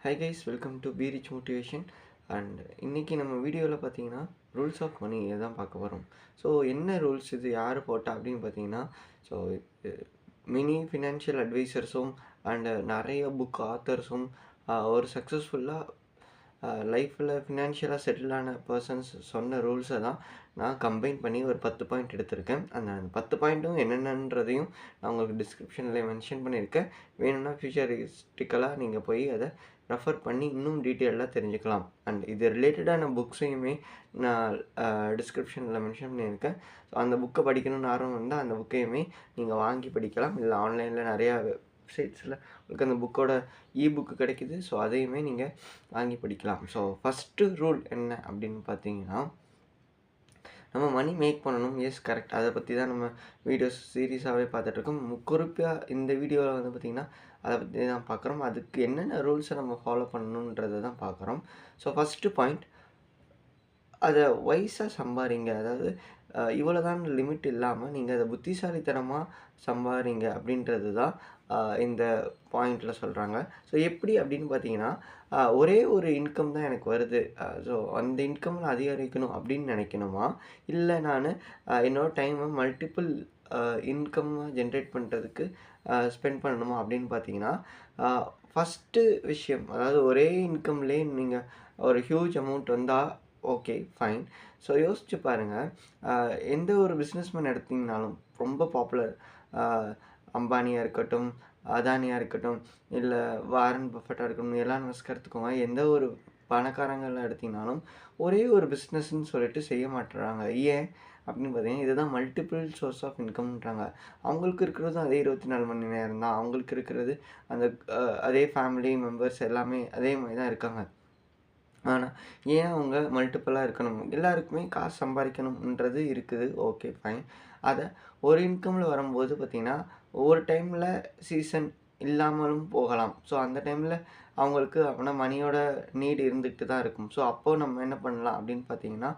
Hi guys welcome to be rich motivation and இன்றைக்கி நம்ம வீடியோவில் பார்த்தீங்கன்னா ரூல்ஸ் ஆஃப் மணி இதை தான் பார்க்க வரோம் ஸோ என்ன ரூல்ஸ் இது யார் போட்டா அப்படின்னு பார்த்தீங்கன்னா ஸோ மினி ஃபினான்ஷியல் அட்வைசர்ஸும் அண்டு நிறைய புக் ஆத்தர்ஸும் ஒரு சக்ஸஸ்ஃபுல்லாக லைஃப்பில் ஃபினான்ஷியலாக செட்டில் ஆன பர்சன்ஸ் சொன்ன ரூல்ஸை தான் நான் கம்பைன் பண்ணி ஒரு பத்து பாயிண்ட் எடுத்திருக்கேன். அந்த பத்து பாயிண்ட்டும் என்னென்னன்றதையும் நான் உங்களுக்கு டிஸ்கிரிப்ஷனில் மென்ஷன் பண்ணியிருக்கேன். வேணும்னா ஃபியூச்சரிஸ்டிக்கலாக நீங்கள் போய் அதை ரெஃபர் பண்ணி இன்னும் டீட்டெயிலாக தெரிஞ்சுக்கலாம். அண்ட் இது ரிலேட்டடான புக்ஸையுமே நான் டிஸ்கிரிப்ஷனில் மென்ஷன் பண்ணியிருக்கேன். ஸோ அந்த புக்கை படிக்கணும்னு ஆர்வம் இருந்தால் அந்த புக்கையுமே நீங்கள் வாங்கி படிக்கலாம். இல்லை ஆன்லைனில் நிறையா வெப்சைட்ஸில் உங்களுக்கு அந்த புக்கோட இ புக்கு கிடைக்குது. ஸோ அதையுமே நீங்கள் வாங்கி படிக்கலாம். ஸோ ஃபஸ்ட்டு ரூல் என்ன அப்படின்னு பார்த்தீங்கன்னா நம்ம மணி மேக் பண்ணணும். எஸ் கரெக்ட் அதை பற்றி தான் நம்ம வீடியோஸ் சீரியஸாகவே பார்த்துட்ருக்கோம் முக்குறிப்பாக இந்த வீடியோவில் வந்து பார்த்திங்கன்னா அதை பற்றி தான் பார்க்குறோம். அதுக்கு என்னென்ன ரூல்ஸை நம்ம ஃபாலோ பண்ணணுன்றதை தான் பார்க்குறோம். ஸோ ஃபஸ்ட்டு பாயிண்ட் அதை வயசாக சம்பாதிங்க அதாவது இவ்வளோதான் லிமிட் இல்லாமல் நீங்கள் அதை புத்திசாலித்தனமாக சம்பாதிங்க அப்படின்றது தான் இந்த பாயிண்டில் சொல்கிறாங்க ஸோ எப்படி அப்படின்னு பார்த்தீங்கன்னா ஒரே ஒரு இன்கம் தான் எனக்கு வருது. ஸோ அந்த இன்கமில் அதிகரிக்கணும் அப்படின்னு நினைக்கணுமா? இல்லை நான் என்னோடய டைமை மல்டிப்புள் இன்கம்மாக ஜென்ரேட் பண்ணுறதுக்கு ஸ்பெண்ட் பண்ணணுமா அப்படின்னு பார்த்தீங்கன்னா ஃபஸ்ட்டு விஷயம் அதாவது ஒரே இன்கம்லே நீங்கள் ஒரு ஹியூஜ் அமௌண்ட் வந்தால் ஓகே ஃபைன் ஸோ யோசிச்சு பாருங்கள் எந்த ஒரு பிஸ்னஸ்மேன் எடுத்திங்கனாலும் ரொம்ப பாப்புலர் அம்பானியாக இருக்கட்டும் அதானியாக இருக்கட்டும் இல்லை வாரன் பஃபட்டாக இருக்கட்டும் எல்லாம் மஸ்க் எந்த ஒரு பணக்காரங்களை எடுத்திங்கனாலும் ஒரே ஒரு பிஸ்னஸ்ன்னு சொல்லிட்டு செய்ய மாட்டுறாங்க. ஏன் அப்படின்னு பார்த்தீங்கன்னா இதுதான் மல்டிபிள் சோர்ஸ் ஆஃப் இன்கம்ன்றாங்க அவங்களுக்கு இருக்கிறதும் அதே இருபத்தி நாலு மணி நேரம் தான். அவங்களுக்கு இருக்கிறது அந்த அதே ஃபேமிலி மெம்பர்ஸ் எல்லாமே அதே மாதிரி தான் இருக்காங்க. ஆனால் ஏன் அவங்க மல்டிப்புளாக இருக்கணும்? எல்லாருக்குமே காசு சம்பாதிக்கணும்ன்றது இருக்குது. ஓகே ஃபைன் அதை ஒரு இன்கமில் வரும்போது பார்த்திங்கன்னா ஒவ்வொரு டைமில் சீசன் இல்லாமலும் போகலாம். ஸோ அந்த டைமில் அவங்களுக்கு அப்படின்னா மணியோட நீடு இருந்துகிட்டு தான் இருக்கும். ஸோ அப்போது நம்ம என்ன பண்ணலாம் அப்படின்னு பார்த்தீங்கன்னா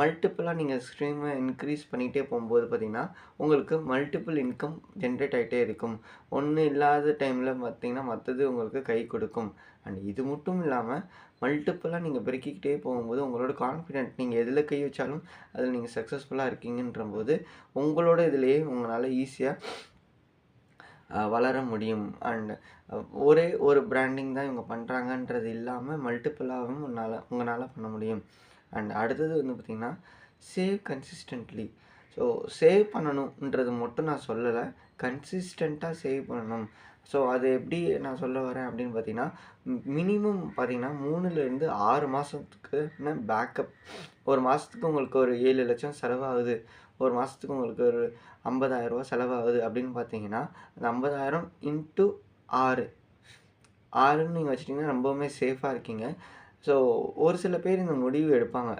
மல்டிப்புளாக நீங்கள் ஸ்ட்ரீமை இன்க்ரீஸ் பண்ணிகிட்டே போகும்போது பார்த்திங்கன்னா உங்களுக்கு மல்டிப்புள் இன்கம் ஜென்ரேட் ஆகிட்டே இருக்கும். ஒன்று இல்லாத டைமில் பார்த்திங்கன்னா மற்றது உங்களுக்கு கை கொடுக்கும். அண்ட் இது மட்டும் இல்லாமல் மல்டிப்புளாக நீங்கள் பெருக்கிக்கிட்டே போகும்போது உங்களோட கான்ஃபிடென்ட் நீங்கள் எதில் கை வச்சாலும் அதில் நீங்கள் சக்ஸஸ்ஃபுல்லாக இருக்கீங்கன்ற போது உங்களோட இதிலேயே உங்களால் ஈஸியாக வளர முடியும். அண்ட் ஒரே ஒரு பிராண்டிங் தான் இவங்க பண்ணுறாங்கன்றது இல்லாமல் மல்டிப்புளாகவும் உன்னால் உங்களால் பண்ண முடியும். அண்ட் அடுத்தது வந்து பார்த்திங்கன்னா சேவ் கன்சிஸ்டன்ட்லி ஸோ சேவ் பண்ணணுன்றது மட்டும் நான் சொல்லலை. கன்சிஸ்டண்ட்டாக சேவ் பண்ணணும். ஸோ அது எப்படி நான் சொல்ல வரேன் அப்படின்னு பார்த்தீங்கன்னா மினிமம் பார்த்தீங்கன்னா மூணுலேருந்து ஆறு மாதத்துக்கு பேக்கப் ஒரு மாதத்துக்கு உங்களுக்கு ஒரு ஏழு லட்சம் செலவாகுது. ஒரு மாதத்துக்கு உங்களுக்கு ஒரு ஐம்பதாயிரரூவா செலவாகுது அப்படின்னு பார்த்தீங்கன்னா அந்த ஐம்பதாயிரம் இன்ட்டு ஆறு. ஆறுன்னு நீங்கள் வச்சிட்டிங்கன்னா ரொம்பவுமே சேஃபாக இருக்கீங்க. ஸோ ஒரு சில பேர் இந்த முடிவு எடுப்பாங்க.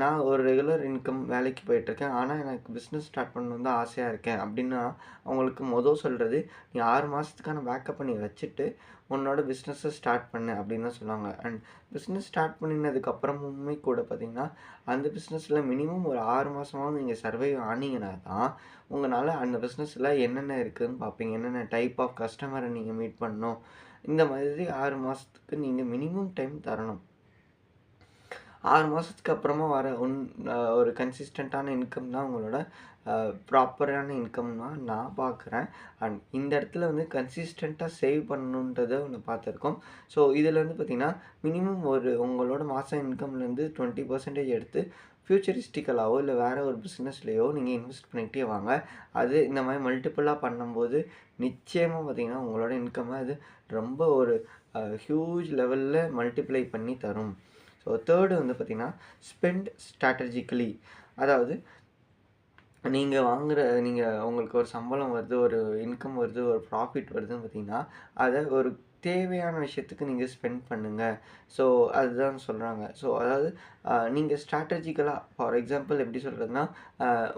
நான் ஒரு ரெகுலர் இன்கம் வேலைக்கு போயிட்டுருக்கேன். ஆனால் எனக்கு பிஸ்னஸ் ஸ்டார்ட் பண்ணணும் தான் ஆசையாக இருக்கேன். அப்படின்னா அவங்களுக்கு மொதல் சொல்கிறது நீ ஆறு மாதத்துக்கான பேக்கப் பண்ணி வச்சுட்டு உன்னோட பிஸ்னஸை ஸ்டார்ட் பண்ணு அப்படின்னு தான் சொல்லுவாங்க. அண்ட் பிஸ்னஸ் ஸ்டார்ட் பண்ணினதுக்கப்புறமுமே கூட பார்த்திங்கன்னா அந்த பிஸ்னஸில் மினிமம் ஒரு ஆறு மாதமாவது நீங்கள் சர்வைவ் ஆனீங்கன்னா தான் உங்களால் அந்த பிஸ்னஸில் என்னென்ன இருக்குதுன்னு பார்ப்பீங்க என்னென்ன டைப் ஆஃப் கஸ்டமரை நீங்கள் மீட் பண்ணணும். இந்த மாதிரி ஆறு மாதத்துக்கு நீங்கள் மினிமம் டைம் தரணும். ஆறு மாதத்துக்கு அப்புறமா வர ஒன் ஒரு கன்சிஸ்டண்ட்டான இன்கம் தான் உங்களோட ப்ராப்பரான இன்கம்னா நான் பார்க்குறேன் அண்ட் இந்த இடத்துல வந்து கன்சிஸ்டண்ட்டாக சேவ் பண்ணணுன்றதை ஒன்று பார்த்துருக்கோம். ஸோ இதில் வந்து பார்த்திங்கன்னா மினிமம் ஒரு உங்களோட மாதம் இன்கம்லேருந்து டுவெண்ட்டி பர்சன்டேஜ் எடுத்து ஃப்யூச்சரிஸ்டிக்கலாகவோ இல்லை வேறு ஒரு பிஸ்னஸ்லேயோ நீங்கள் இன்வெஸ்ட் பண்ணிகிட்டே வாங்க. அது இந்த மாதிரி மல்டிப்புளாக பண்ணும்போது நிச்சயமாக பார்த்திங்கன்னா உங்களோட இன்கம்மை அது ரொம்ப ஒரு ஹியூஜ் லெவலில் மல்டிப்ளை பண்ணி தரும். ஸோ தேர்டு வந்து பார்த்திங்கன்னா ஸ்பெண்ட் ஸ்ட்ராட்டஜிக்கலி அதாவது நீங்கள் வாங்குகிற நீங்கள் உங்களுக்கு ஒரு சம்பளம் வருது ஒரு இன்கம் வருது ஒரு ப்ராஃபிட் வருதுன்னு பார்த்தீங்கன்னா அதை ஒரு தேவையான விஷயத்துக்கு நீங்கள் ஸ்பெண்ட் பண்ணுங்கள் ஸோ அதுதான் சொல்கிறாங்க ஸோ அதாவது நீங்கள் ஸ்ட்ராட்டஜிக்கலாக ஃபார் எக்ஸாம்பிள் எப்படி சொல்கிறதுனா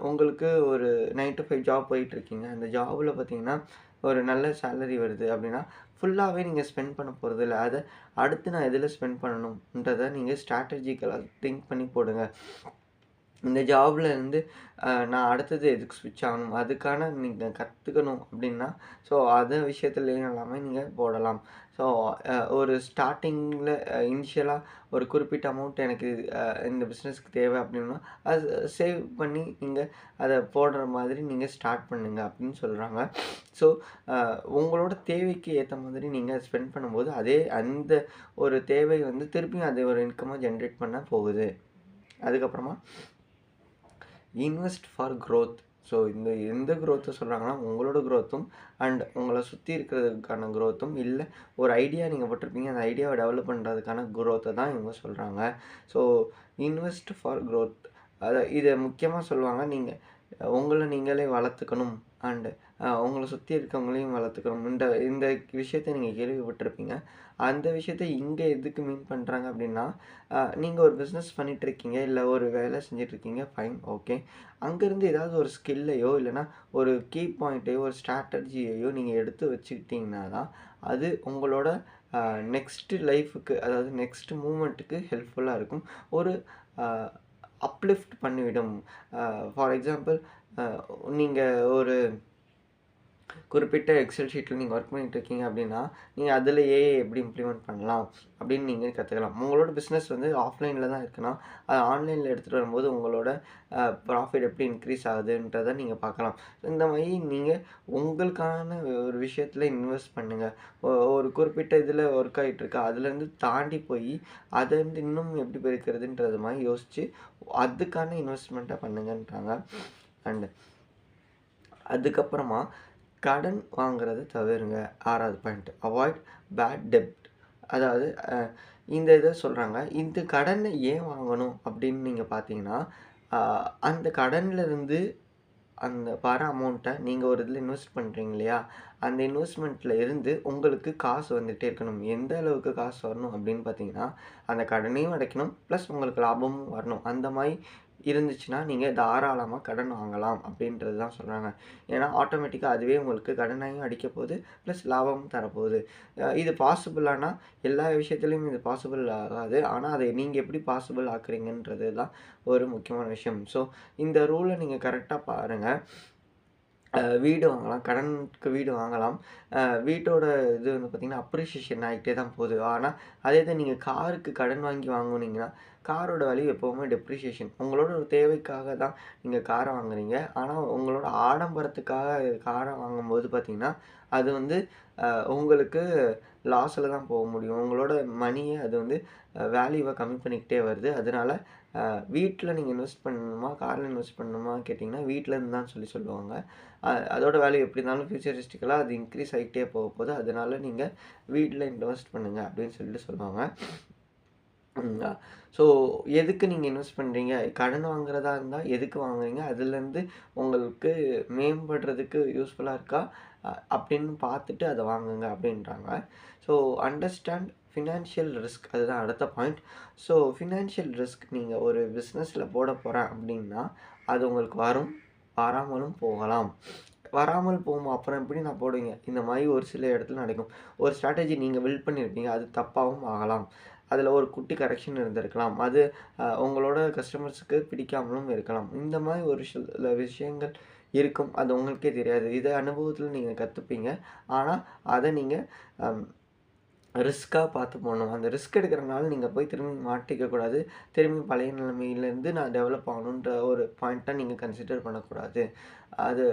உங்களுக்கு ஒரு நைன் டு ஃபைவ் ஜாப் போயிட்டுருக்கீங்க அந்த ஜாபில் பார்த்தீங்கன்னா ஒரு நல்ல சேலரி வருது அப்படின்னா ஃபுல்லாகவே நீங்கள் ஸ்பெண்ட் பண்ண போகிறது இல்லை. அதை அடுத்து நான் எதில் ஸ்பெண்ட் பண்ணணுன்றதை நீங்கள் ஸ்ட்ராட்டஜிக்கலாக திங்க் பண்ணி போடுங்க. இந்த ஜாப்ல இருந்து நான் அடுத்தது எதுக்கு ஸ்விட்ச் ஆகணும், அதுக்கான நீங்கள் கற்றுக்கணும் அப்படின்னா, ஸோ அது விஷயத்துலேயும் எல்லாமே நீங்கள் போடலாம். ஸோ ஒரு ஸ்டார்டிங்கில் இனிஷியலாக ஒரு குறிப்பிட்ட அமௌண்ட் எனக்கு இந்த பிஸ்னஸ்க்கு தேவை அப்படின்னா, அது சேவ் பண்ணி நீங்கள் அதை போடுற மாதிரி நீங்கள் ஸ்டார்ட் பண்ணுங்கள் அப்படின்னு சொல்கிறாங்க ஸோ உங்களோட தேவைக்கு ஏற்ற மாதிரி நீங்கள் ஸ்பெண்ட் பண்ணும்போது, அதே அந்த ஒரு தேவை வந்து திருப்பியும் அதை ஒரு இன்கமாக ஜென்ரேட் பண்ண போகுது. அதுக்கப்புறமா இன்வெஸ்ட் ஃபார் க்ரோத் ஸோ இந்த எந்த க்ரோத்தை சொல்கிறாங்கன்னா உங்களோட க்ரோத்தும் அண்ட் உங்களை சுற்றி இருக்கிறதுக்கான குரோத்தும், இல்லை ஒரு ஐடியா நீங்கள் போட்டிருப்பீங்க. அந்த ஐடியாவை டெவலப் பண்ணுறதுக்கான க்ரோத்தை தான் இவங்க சொல்கிறாங்க ஸோ இன்வெஸ்ட் ஃபார் க்ரோத் அதை இதை முக்கியமாக சொல்லுவாங்க. நீங்கள் உங்களை நீங்களே வளர்த்துக்கணும் அண்டு உங்களை சுற்றி இருக்கவங்களையும் வளர்த்துக்கணும். இந்த இந்த விஷயத்தை நீங்கள் கேள்விப்பட்டிருப்பீங்க. அந்த விஷயத்தை இங்கே எதுக்கு மீன் பண்ணுறாங்க அப்படின்னா, நீங்கள் ஒரு பிஸ்னஸ் பண்ணிகிட்டு இருக்கீங்க, இல்லை ஒரு வேலை செஞ்சிட்ருக்கீங்க ஃபைன், ஓகே. அங்கேருந்து ஏதாவது ஒரு ஸ்கில்லையோ, இல்லைனா ஒரு கீ பாயிண்ட்டையோ, ஒரு ஸ்ட்ராட்டஜியையோ நீங்கள் எடுத்து வச்சுக்கிட்டிங்கன்னா தான், அது உங்களோட நெக்ஸ்ட்டு லைஃபுக்கு அதாவது நெக்ஸ்ட் மூமெண்ட்டுக்கு ஹெல்ப்ஃபுல்லாக இருக்கும். ஒரு அப்லிஃப்ட் பண்ணிவிடும். ஃபார் எக்ஸாம்பிள் நீங்கள் ஒரு குறிப்பிட்ட எக்ஸல் ஷீட்டில் நீங்கள் ஒர்க் பண்ணிட்டு இருக்கீங்க அப்படின்னா, நீங்கள் அதில் ஏஐ எப்படி இம்ப்ளிமெண்ட் பண்ணலாம் அப்படின்னு நீங்கள் கற்றுக்கலாம் உங்களோட பிஸ்னஸ் வந்து ஆஃப்லைனில் தான் இருக்குன்னா, அது ஆன்லைனில் எடுத்துகிட்டு வரும்போது உங்களோட ப்ராஃபிட் எப்படி இன்க்ரீஸ் ஆகுதுன்றத நீங்கள் பார்க்கலாம். இந்த மாதிரி நீங்கள் உங்களுக்கான ஒரு விஷயத்துல இன்வெஸ்ட் பண்ணுங்க. ஒ ஒரு குறிப்பிட்ட இதில் ஒர்க் ஆகிட்டுருக்கு அதுலேருந்து தாண்டி போய் அதை வந்து இன்னும் எப்படி பெருக்கிறதுன்றது மாதிரி யோசிச்சு, அதுக்கான இன்வெஸ்ட்மெண்ட்டை பண்ணுங்கன்றாங்க. அண்ட் அதுக்கப்புறமா கடன் வாங்குறத தவிருங்க. ஆறாவது பாயிண்ட். அவாய்ட் பேட் டெப்ட். அதாவது இந்த இதை சொல்கிறாங்க இந்த கடனை ஏன் வாங்கணும் அப்படின்னு நீங்கள் பார்த்தீங்கன்னா, அந்த கடன்லேருந்து அந்த வர அமௌண்ட்டை நீங்கள் ஒரு இதில் இன்வெஸ்ட் பண்ணுறீங்க இல்லையா? அந்த இன்வெஸ்ட்மெண்ட்டில் இருந்து உங்களுக்கு காசு வந்துகிட்டே இருக்கணும். எந்த அளவுக்கு காசு வரணும் அப்படின்னு பார்த்தீங்கன்னா, அந்த கடனையும் அடைக்கணும். ப்ளஸ் உங்களுக்கு லாபமும் வரணும். அந்த மாதிரி இருந்துச்சுன்னா, நீங்கள் தாராளமாக கடன் வாங்கலாம் அப்படின்றது தான் சொல்கிறாங்க ஏன்னா ஆட்டோமேட்டிக்காக அதுவே உங்களுக்கு கடனையும் அடிக்கப்போகுது ப்ளஸ் லாபமும் தரப்போகுது. இது பாசிபிளானா எல்லா விஷயத்துலையும் இது பாசிபிள் ஆகாது. ஆனால் அதை நீங்கள் எப்படி பாசிபிள் ஆக்குறீங்கன்றது தான் ஒரு முக்கியமான விஷயம். ஸோ இந்த ரூலை நீங்கள் கரெக்டாக பாருங்கள் வீடு வாங்கலாம். கடனுக்கு வீடு வாங்கலாம். வீட்டோட இது வந்து பார்த்தீங்கன்னா, அப்ரிஷியேஷன் ஆகிட்டே தான் போகுது. ஆனால் அதே தான் நீங்கள் காருக்கு கடன் வாங்கி வாங்கினீங்கன்னா காரோட வேல்யூ எப்போவுமே டெப்ரிஷியேஷன் உங்களோட ஒரு தேவைக்காக தான் நீங்கள் காரை வாங்குறீங்க. ஆனால் உங்களோட ஆடம்பரத்துக்காக காரை வாங்கும்போது பார்த்திங்கன்னா அது வந்து உங்களுக்கு லாஸில் தான் போக முடியும். உங்களோட மணியை அது வந்து வேல்யூவை கம்மி பண்ணிக்கிட்டே வருது. அதனால வீட்டில் நீங்கள் இன்வெஸ்ட் பண்ணணுமா, காரில் இன்வெஸ்ட் பண்ணணுமா கேட்டிங்கன்னா வீட்டிலேருந்து தான் சொல்லி சொல்லுவாங்க. அதோட வேல்யூ எப்படி இருந்தாலும் ஃபியூச்சரிஸ்டிக்கலாக அது இன்க்ரீஸ் ஆகிட்டே போக போது அதனால நீங்கள் வீட்டில் இன்வெஸ்ட் பண்ணுங்க அப்படின்னு சொல்லிட்டு சொல்லுவாங்க. ஸோ எதுக்கு நீங்கள் இன்வெஸ்ட் பண்ணுறீங்க கடன் வாங்குறதா இருந்தால் எதுக்கு வாங்குறீங்க? அதுலேருந்து உங்களுக்கு மேம்படுறதுக்கு யூஸ்ஃபுல்லாக இருக்கா? அப்படின்னு பார்த்துட்டு அதை வாங்குங்க அப்படின்றாங்க. ஸோ அண்டர்ஸ்டாண்ட் ஃபினான்ஷியல் ரிஸ்க் அதுதான் அடுத்த பாயிண்ட். ஸோ ஃபினான்ஷியல் ரிஸ்க் நீங்கள் ஒரு பிஸ்னஸில் போட போகிறேன் அப்படின்னா, அது உங்களுக்கு வரும், வராமலும் போகலாம். வராமல் போகும் அப்புறம் எப்படி நான் போடுவீங்க? இந்த மாதிரி ஒரு சில இடத்துல நடக்கும். ஒரு ஸ்ட்ராட்டஜி நீங்கள் பில்ட் பண்ணியிருப்பீங்க. அது தப்பாகவும் ஆகலாம். அதில் ஒரு குட்டி கரெக்ஷன் இருந்திருக்கலாம். அது உங்களோட கஸ்டமர்ஸுக்கு பிடிக்காமலும் இருக்கலாம். இந்த மாதிரி ஒரு சில விஷயங்கள் இருக்கும். அது உங்களுக்கே தெரியாது. இதை அனுபவத்தில் நீங்கள் கற்றுப்பீங்க ஆனால் அதை நீங்கள் ரிஸ்க்காக பார்த்து போகணும் அந்த ரிஸ்க் எடுக்கிறனால நீங்கள் போய் திரும்பி மாட்டிக்க கூடாது. திரும்பி பழைய நிலைமையிலேருந்து நான் டெவலப் ஆகணுன்ற ஒரு பாயிண்ட்டாக நீங்கள் கன்சிடர் பண்ணக்கூடாது. அது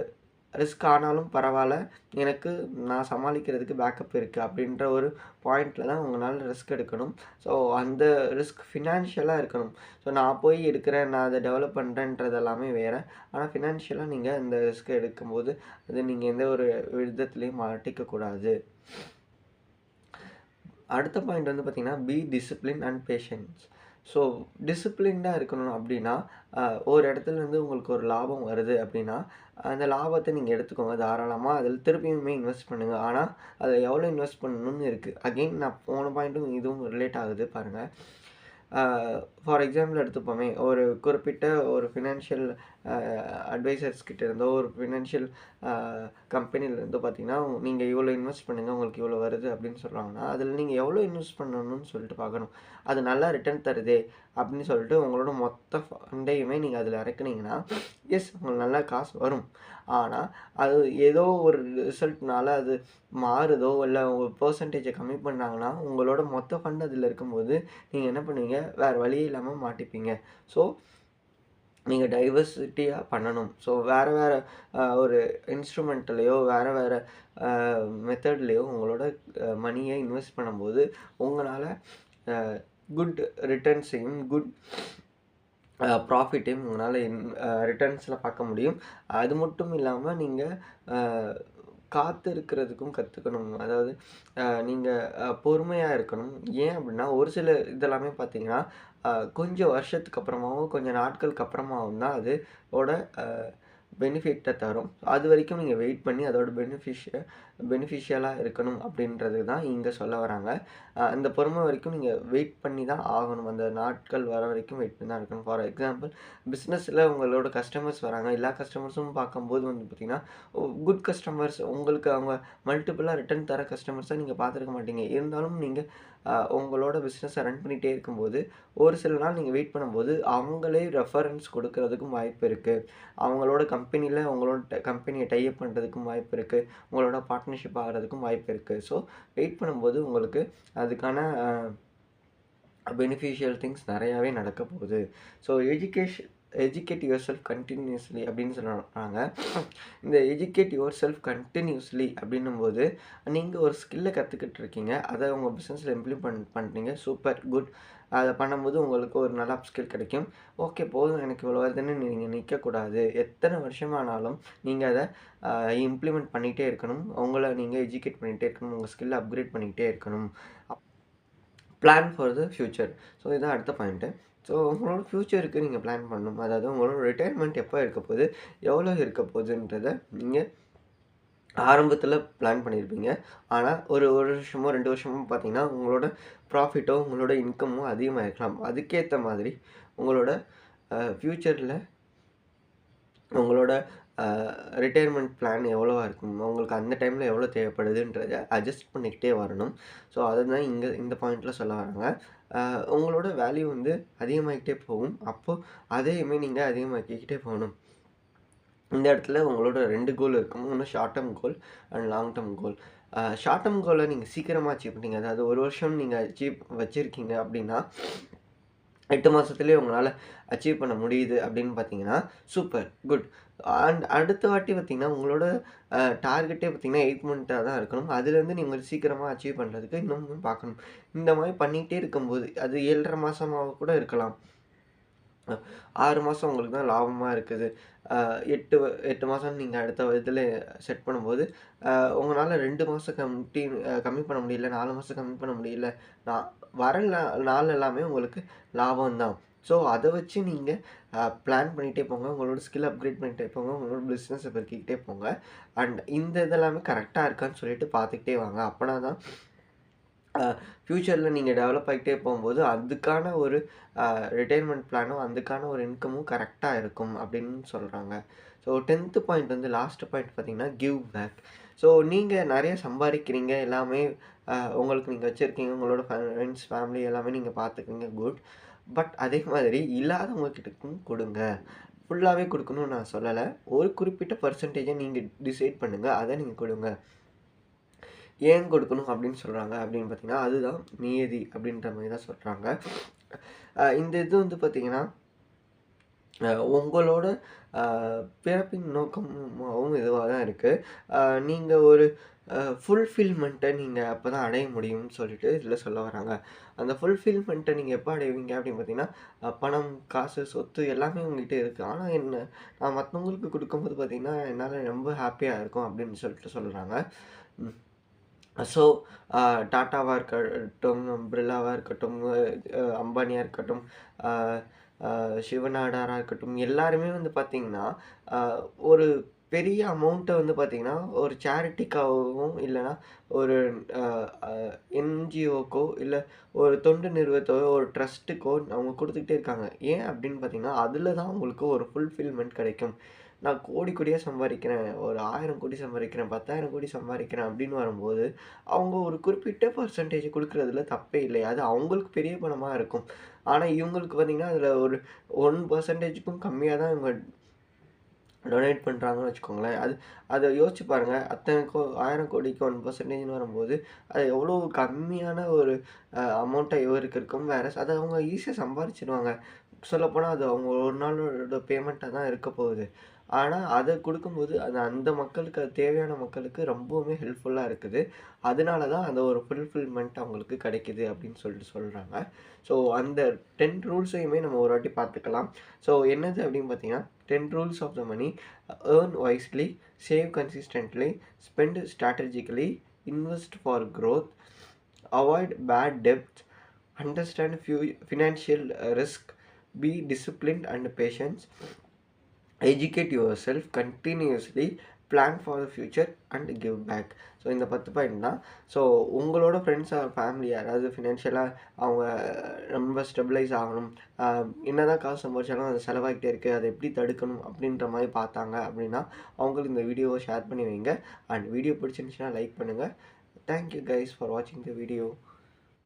ரிஸ்க் ஆனாலும் பரவாயில்ல எனக்கு நான் சமாளிக்கிறதுக்கு பேக்கப் இருக்குது அப்படின்ற ஒரு பாயிண்டில் தான் உங்களால் ரிஸ்க் எடுக்கணும். ஸோ அந்த ரிஸ்க் ஃபினான்ஷியலாக இருக்கணும். ஸோ நான் போய் எடுக்கிறேன், நான் அதை டெவலப் பண்ணுறேன்றது எல்லாமே வேறு ஆனால் ஃபினான்ஷியலாக நீங்கள் இந்த ரிஸ்க் எடுக்கும்போது, அது நீங்கள் எந்த ஒரு விதத்திலயும் மாட்டிக்கக்கூடாது அடுத்த பாயிண்ட் வந்து பார்த்திங்கன்னா be discipline and patience. So டிசிப்ளின்டாக இருக்கணும் அப்படின்னா, ஒரு இடத்துலேருந்து உங்களுக்கு ஒரு லாபம் வருது அப்படின்னா, அந்த லாபத்தை நீங்கள் எடுத்துக்கோங்க தாராளமாக அதில் திருப்பியுமே இன்வெஸ்ட் பண்ணுங்க. ஆனால் அதில் எவ்வளோ இன்வெஸ்ட் பண்ணணும்னு இருக்குது அகைன் நான் போன பாயிண்ட்டும் இதுவும் ரிலேட் ஆகுது பாருங்கள் ஃபார் எக்ஸாம்பிள் எடுத்துப்போமே, ஒரு குறிப்பிட்ட ஒரு ஃபினான்ஷியல் அட்வைசர்ஸ் கிட்ட இருந்தோ, ஒரு ஃபினான்ஷியல் அ கம்பெனிலேருந்து பார்த்தீங்கன்னா நீங்கள் இவ்வளோ இன்வெஸ்ட் பண்ணுங்கள் உங்களுக்கு இவ்வளோ வருது அப்படின்னு சொல்கிறாங்கன்னா அதில் நீங்கள் எவ்வளோ இன்வெஸ்ட் பண்ணணும்னு சொல்லிட்டு பார்க்கணும் அது நல்லா ரிட்டர்ன் தருதே அப்படின்னு சொல்லிட்டு உங்களோட மொத்த ஃபண்டையுமே நீங்கள் அதில் இறக்குனீங்கன்னா எஸ் உங்களுக்கு நல்லா காசு வரும். ஆனால் அது ஏதோ ஒரு ரிசல்ட்னால அது மாறுதோ இல்லை ஒரு பர்சன்டேஜை கம்மி பண்ணாங்கன்னா உங்களோட மொத்த ஃபண்ட் அதில் இருக்கும்போது நீங்கள் என்ன பண்ணுவீங்க? வேறு வழியே இல்லாமல் மாட்டிப்பீங்க. ஸோ நீங்கள் டைவர்சிட்டியாக பண்ணணும். ஸோ வேறு வேறு ஒரு இன்ஸ்ட்ருமெண்ட்லேயோ வேறு வேறு மெத்தட்லேயோ உங்களோட மணியை இன்வெஸ்ட் பண்ணும்போது உங்களால் குட் ரிட்டர்ன்ஸையும் குட் ப்ராஃபிட்டையும் உங்களால் இன் ரிட்டர்ன்ஸில் பார்க்க முடியும். அது மட்டும் இல்லாமல் நீங்கள் காத்து இருக்கிறதுக்கும் கற்றுக்கணும் அதாவது நீங்கள் பொறுமையாக இருக்கணும். ஏன் அப்படின்னா ஒரு சில இதெல்லாமே பார்த்தீங்கன்னா கொஞ்சம் வருஷத்துக்கு அப்புறமாவும் கொஞ்சம் நாட்களுக்கு அப்புறமாவும் தான் அதோட பெனிஃபிட்டை தரும். அது வரைக்கும் நீங்கள் வெயிட் பண்ணி அதோட பெனிஃபிஷிய பெனிஃபிஷியலாக இருக்கணும் அப்படின்றது தான் இங்கே சொல்ல வராங்க. அந்த பொறுமை வரைக்கும் நீங்கள் வெயிட் பண்ணி தான் ஆகணும். அந்த நாட்கள் வர வரைக்கும் வெயிட் பண்ணி தான் இருக்கணும் ஃபார் எக்ஸாம்பிள் பிஸ்னஸில் உங்களோட கஸ்டமர்ஸ் வராங்க. எல்லா கஸ்டமர்ஸும் பார்க்கும்போது வந்து பார்த்திங்கன்னா குட் கஸ்டமர்ஸ் உங்களுக்கு அவங்க மல்டிப்புளாக ரிட்டர்ன் தர கஸ்டமர்ஸாக நீங்கள் பார்த்துருக்க மாட்டீங்க. இருந்தாலும் நீங்கள் உங்களோட பிஸ்னஸை ரன் பண்ணிகிட்டே இருக்கும்போது ஒரு சில நாள் நீங்கள் வெயிட் பண்ணும்போது அவங்களே ரெஃபரன்ஸ் கொடுக்கறதுக்கும் வாய்ப்பு இருக்குது அவங்களோட கம்பெனியில் உங்களோட கம்பெனியை டைப் பண்ணுறதுக்கும் வாய்ப்பு இருக்குது உங்களோட பார்ட்னர்ஷிப் ஆகிறதுக்கும் வாய்ப்பு இருக்குது ஸோ வெயிட் பண்ணும்போது உங்களுக்கு அதுக்கான பெனிஃபிஷியல் திங்ஸ் நிறையாவே நடக்க போகுது. So education educate yourself continuously அப்படின்னு சொல்கிறாங்க இந்த எஜுகேட் யுவர் செல்ஃப் கண்டினியூஸ்லி அப்படின்னும் போது நீங்கள் ஒரு ஸ்கில்லை கற்றுக்கிட்டு இருக்கீங்க. அதை உங்கள் பிஸ்னஸில் இம்ப்ளிமெண்ட் பண்ணுறீங்க சூப்பர் குட் அதை பண்ணும்போது உங்களுக்கு ஒரு நல்ல ஸ்கில் கிடைக்கும். ஓகே போதும். எனக்கு இவ்வளோ வருதுன்னு நீங்கள் நிற்கக்கூடாது எத்தனை வருஷமானாலும் நீங்கள் அதை இம்ப்ளிமெண்ட் பண்ணிகிட்டே இருக்கணும். உங்களை நீங்கள் எஜுகேட் பண்ணிகிட்டே இருக்கணும். உங்கள் ஸ்கில்லை அப்கிரேட் பண்ணிக்கிட்டே இருக்கணும். Plan for the future so இதுதான் அடுத்த பாயிண்ட்டு ஸோ உங்களோட ஃப்யூச்சருக்கு நீங்கள் பிளான் பண்ணணும் அதாவது உங்களோட ரிட்டையர்மெண்ட் எப்போ இருக்க போகுது எவ்வளோ இருக்க போகுதுன்றதை நீங்கள் ஆரம்பத்தில் பிளான் பண்ணியிருப்பீங்க ஆனால் ஒரு ஒரு வருஷமோ ரெண்டு வருஷமோ பார்த்தீங்கன்னா உங்களோட ப்ராஃபிட்டோ உங்களோட இன்கமோ அதிகமாக இருக்கலாம். அதுக்கேற்ற மாதிரி உங்களோட ஃப்யூச்சரில் உங்களோட ரிட்டையர்மெண்ட் பிளான் எவ்வளோவா இருக்கும் உங்களுக்கு அந்த டைமில் எவ்வளோ தேவைப்படுதுன்றதை அட்ஜஸ்ட் பண்ணிக்கிட்டே வரணும். ஸோ அதுதான் இங்கே இந்த பாயிண்ட்டில் சொல்ல வராங்க உங்களோட வேல்யூ வந்து அதிகமாகிக்கிட்டே போகும். அப்போது அதையுமே நீங்கள் அதிகமாக்கிக்கிட்டே போகணும். இந்த இடத்துல உங்களோட ரெண்டு கோல் இருக்கும். ஒன்று short term goal and long term goal short term கோலை நீங்கள் சீக்கிரமாக அச்சீவ் பண்ணீங்க. அதாவது ஒரு வருஷம் நீங்கள் அச்சீவ் வச்சுருக்கீங்க அப்படின்னா எட்டு மாதத்துலேயே உங்களால் அச்சீவ் பண்ண முடியுது அப்படின்னு பார்த்தீங்கன்னா சூப்பர் குட் அண்ட் அடுத்த வாட்டி பார்த்தீங்கன்னா உங்களோட டார்கெட்டே பார்த்தீங்கன்னா எயிட் மந்த்தாக தான் இருக்கணும். அதுலேருந்து நீங்கள் சீக்கிரமாக அச்சீவ் பண்ணுறதுக்கு இன்னும் பார்க்கணும். இந்த மாதிரி பண்ணிகிட்டே இருக்கும்போது அது ஏழரை மாதமாக கூட இருக்கலாம். ஆறு மாதம் உங்களுக்கு தான் லாபமாக இருக்குது. எட்டு எட்டு மாதம் நீங்கள் அடுத்த இதில் செட் பண்ணும்போது உங்களால் ரெண்டு மாதம் கம்மி கம்மி பண்ண முடியல நாலு மாதம் கம்மி பண்ண முடியல நான் வர நாள் எல்லாமே உங்களுக்கு லாபம் தான். ஸோ அதை வச்சு நீங்கள் பிளான் பண்ணிகிட்டே போங்க உங்களோட ஸ்கில் அப்கிரேட் பண்ணிகிட்டே போங்க உங்களோட பிஸ்னஸை பெருக்கிக்கிட்டே போங்க. அண்ட் இந்த இதெல்லாமே கரெக்டாக இருக்கான்னு சொல்லிட்டு பார்த்துக்கிட்டே வாங்க. அப்போனா தான் ஃப்யூச்சரில் நீங்கள் டெவலப் ஆகிட்டே போகும்போது அதுக்கான ஒரு ரிட்டையர்மெண்ட் பிளானும் அதுக்கான ஒரு இன்கமும் கரெக்டாக இருக்கும் அப்படின்னு சொல்கிறாங்க ஸோ டென்த்து பாயிண்ட் வந்து லாஸ்ட் பாயிண்ட் பார்த்தீங்கன்னா கிவ் பேக் ஸோ நீங்கள் நிறைய சம்பாதிக்கிறீங்க எல்லாமே உங்களுக்கு நீங்கள் வச்சுருக்கீங்க உங்களோட ஃப்ரெண்ட்ஸ் ஃபேமிலி எல்லாமே நீங்கள் பார்த்துக்குங்க குட் பட் அதே மாதிரி இல்லாதவங்கக்கிட்டக்கும் கொடுங்க. ஃபுல்லாகவே கொடுக்கணும்னு நான் சொல்லலை. ஒரு குறிப்பிட்ட பர்சன்டேஜை நீங்கள் டிசைட் பண்ணுங்கள் அதை நீங்கள் கொடுங்க. ஏன் கொடுக்கணும் அப்படின்னு சொல்கிறாங்க அப்படின்னு பார்த்தீங்கன்னா அதுதான் நியதி அப்படின்ற மாதிரி தான் சொல்கிறாங்க இந்த இது வந்து பார்த்திங்கன்னா உங்களோட பிறப்பின் நோக்கமாகவும் இதுவாக தான் இருக்குது நீங்கள் ஒரு ஃபுல்ஃபில்மெண்ட்டை நீங்கள் அப்போ தான் அடைய முடியும்னு சொல்லிட்டு இதில் சொல்ல வராங்க. அந்த ஃபுல்ஃபில்மெண்ட்டை நீங்கள் எப்போ அடைவீங்க அப்படின்னு பார்த்தீங்கன்னா பணம் காசு சொத்து எல்லாமே உங்ககிட்ட இருக்குது ஆனால் என்ன நான் மற்றவங்களுக்கு கொடுக்கும்போது பார்த்திங்கன்னா என்னால் ரொம்ப ஹாப்பியாக இருக்கும் அப்படின்னு சொல்லிட்டு சொல்கிறாங்க ஸோ டாட்டாவாக uh, இருக்கட்டும் பிர்லாவாக இருக்கட்டும் uh, uh, அம்பானியாக இருக்கட்டும் சிவநாடாராக இருக்கட்டும் எல்லாருமே வந்து பார்த்திங்கன்னா ஒரு பெரிய அமௌண்ட்டை வந்து பார்த்திங்கன்னா ஒரு சேரிட்டிக்காகவும் இல்லைனா ஒரு என்ஜிஓக்கோ இல்லை ஒரு தொண்டு நிறுவனத்தோ ஒரு ட்ரஸ்ட்டுக்கோ அவங்க கொடுத்துக்கிட்டே இருக்காங்க. ஏன் அப்படின்னு பார்த்தீங்கன்னா அதில் தான் அவங்களுக்கு ஒரு ஃபுல்ஃபில்மெண்ட் கிடைக்கும். நான் கோடி கோடியாக சம்பாதிக்கிறேன். ஒரு ஆயிரம் கோடி சம்பாதிக்கிறேன், 10,000 கோடி சம்பாதிக்கிறேன் அப்படின்னு வரும்போது, அவங்க ஒரு குறிப்பிட்ட பர்சன்டேஜ் கொடுக்குறதுல தப்பே இல்லை. அது அவங்களுக்கு பெரிய பணமாக இருக்கும். ஆனால் இவங்களுக்கு பார்த்திங்கன்னா அதில் ஒரு ஒன் பர்சன்டேஜுக்கும் கம்மியாக தான் இவங்க டொனேட் பண்ணுறாங்கன்னு வச்சுக்கோங்களேன். அது அதை யோசிச்சு பாருங்கள் அத்தனை கோ ஆயிரம் கோடிக்கு ஒன் பர்சன்டேஜ்னு வரும்போது, அது எவ்வளோ கம்மியான ஒரு அமௌண்ட்டாக அமௌண்ட்டா இவருக்கு இருக்கும். வேறஸ் அவங்க ஈஸியாக சம்பாதிச்சிடுவாங்க சொல்லப்போனால் அது அவங்க ஒரு நாளோட பேமெண்ட்டாக தான் இருக்க போகுது. ஆனால் அதை கொடுக்கும்போது அது அந்த மக்களுக்கு அது தேவையான மக்களுக்கு ரொம்பவுமே ஹெல்ப்ஃபுல்லாக இருக்குது. அதனால தான் அந்த ஒரு ஃபுல்ஃபில்மெண்ட் அவங்களுக்கு கிடைக்குது அப்படின்னு சொல்லிட்டு சொல்கிறாங்க ஸோ அந்த 10 ரூல்ஸையுமே நம்ம ஒரு வாட்டி பார்த்துக்கலாம். ஸோ என்னது அப்படின்னு பார்த்தீங்கன்னா, 10 rules of the money earn wisely, save consistently, spend strategically, invest for growth avoid bad depth understand few financial risk, be disciplined and patience, educate yourself continuously plan for the future and give back. So இந்த 10 point தான். So உங்களோட friends R family யாராவது ஃபினான்ஷியலாக அவங்க ரொம்ப stabilise ஆகணும். என்ன தான் காசு சம்பாரிச்சாலும் அது செலவாகிட்டே இருக்குது அதை எப்படி தடுக்கணும் அப்படின்ற மாதிரி பார்த்தாங்க அப்படின்னா, அவங்களுக்கு இந்த வீடியோவை ஷேர் பண்ணி வைங்க. அண்ட் வீடியோ பிடிச்சிருந்துச்சுன்னா லைக் பண்ணுங்கள் தேங்க் யூ கைஸ் ஃபார் வாட்சிங் த வீடியோ.